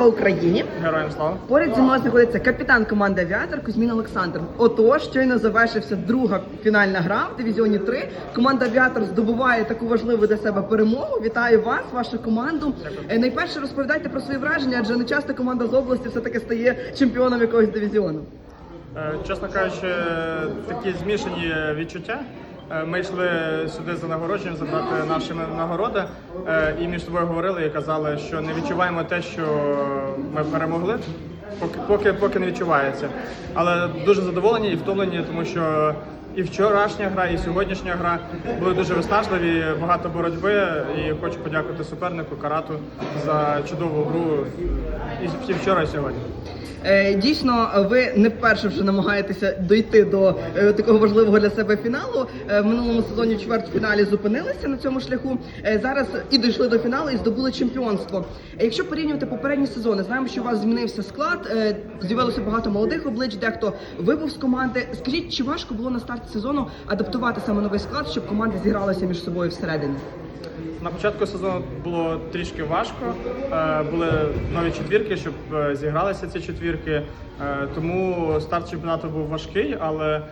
Слава Україні! Героям слава. Поряд зі мною знаходиться капітан команди Авіатор Кузьмін Олександр. Отож, щойно завершився друга фінальна гра в дивізіоні 3. Команда Авіатор здобуває таку важливу для себе перемогу. Вітаю вас, вашу команду. Е, Найперше розповідайте про свої враження, адже не часто команда з області все таки стає чемпіоном якогось дивізіону. Е, Чесно кажучи, такі змішані відчуття. Е, Ми йшли сюди за нагородженням забрати наші нагороди е, і між собою говорили і казали, що не відчуваємо те, що ми перемогли, поки, поки, поки не відчувається. Але дуже задоволені і втомлені, тому що і вчорашня гра, і сьогоднішня гра були дуже виснажливі, багато боротьби. І хочу подякувати супернику Карату за чудову гру і вчора, і сьогодні. Е, Дійсно, ви не вперше вже намагаєтеся дойти до е, такого важливого для себе фіналу. Е, В минулому сезоні в чвертьфіналі зупинилися на цьому шляху. Зараз і дійшли до фіналу і здобули чемпіонство. Якщо порівнювати попередні сезони, знаємо, що у вас змінився склад. З'явилося багато молодих облич, дехто вибув з команди. Скажіть, чи важко було на старті сезону адаптувати саме новий склад, щоб команди зігралися між собою всередині? На початку сезону було трішки важко. Е, Були нові четвірки, щоб е, зігралися ці четвірки. Е, Тому старт чемпіонату був важкий, але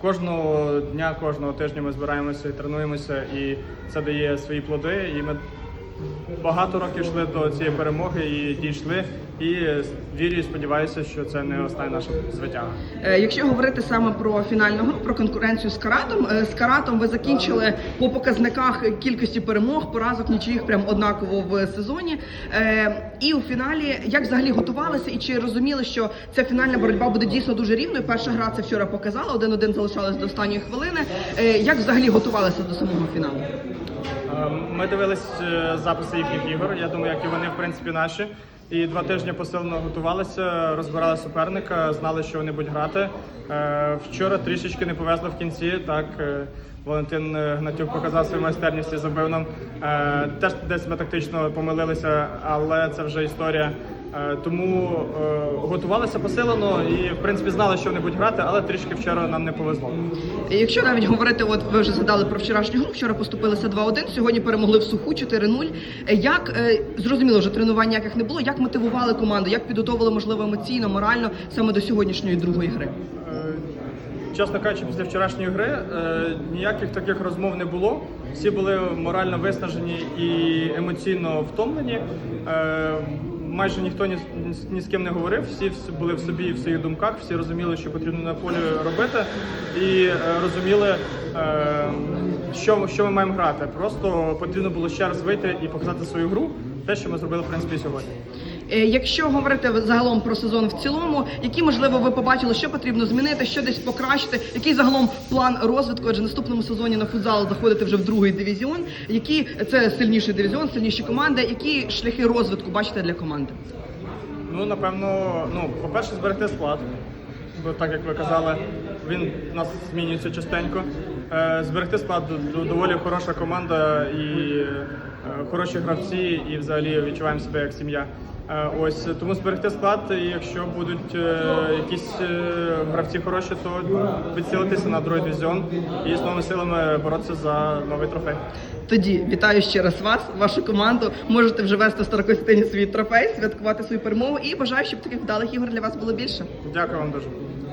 кожного дня, кожного тижня ми збираємося і тренуємося, і це дає свої плоди. І ми багато років йшли до цієї перемоги і дійшли. І вірю і сподіваюся, що це не остання наша звитяга. Е, Якщо говорити саме про фінальну гру, про конкуренцію з каратом, е, з каратом ви закінчили по показниках кількості перемог, поразок нічиїх прям однаково в сезоні. Е, І у фіналі як взагалі готувалися, і чи розуміли, що ця фінальна боротьба буде дійсно дуже рівною? Перша гра це вчора показала, один-один залишалось до останньої хвилини. Е, Як взагалі готувалися до самого фіналу? Е, Ми дивились е, записи їхніх ігор. Я думаю, як і вони, в принципі, наші. І два тижні посилено готувалися, розбирали суперника, знали, що вони будуть грати. Е, Вчора трішечки не повезло в кінці. Так Валентин Гнатюк показав свою майстерність і забив нам. Теж десь ми тактично помилилися, але це вже історія. Е, Тому е, готувалися посилено і в принципі знали, що вони будуть грати, але трішки вчора нам не повезло. Якщо навіть говорити, от ви вже згадали про вчорашню гру, вчора поступилися 2-1, сьогодні перемогли в суху 4-0. Е, Як зрозуміло, вже тренувань ніяких не було. Як мотивували команду? Як підготовили, можливо, емоційно, морально саме до сьогоднішньої другої гри? Чесно кажучи, після вчорашньої гри е, ніяких таких розмов не було. Всі були морально виснажені і емоційно втомлені. Е, майже ніхто ні, ні, з- ким не говорив, всі вс- були в собі в своїх думках, всі розуміли, що потрібно на полі робити, і е, розуміли, е, що, що ми маємо грати. Просто потрібно було ще раз вийти і показати свою гру, те, що ми зробили в принципі сьогодні. Е, Якщо говорити загалом про сезон в цілому, які можливо ви побачили, що потрібно змінити, що десь покращити, який загалом план розвитку? Адже наступному сезоні на футзал заходити вже в другий дивізіон. Які це сильніший дивізіон, сильніші команди? Які шляхи розвитку бачите для команди? Ну, напевно, ну, по-перше, зберегти склад. Бо так як ви казали, він у нас змінюється частенько. Е, зберегти склад доволі хороша команда і е, хороші гравці, і взагалі відчуваємо себе як сім'я. Е, ось тому зберегти склад, і якщо будуть е, якісь е, гравці хороші, то відсилитися на другий дивізіон і з новими силами боротися за новий трофей. Тоді вітаю ще раз вас, вашу команду. Можете вже вести Старокостині свій трофей, святкувати свою перемогу і бажаю, щоб таких вдалих ігор для вас було більше. Дякую вам дуже.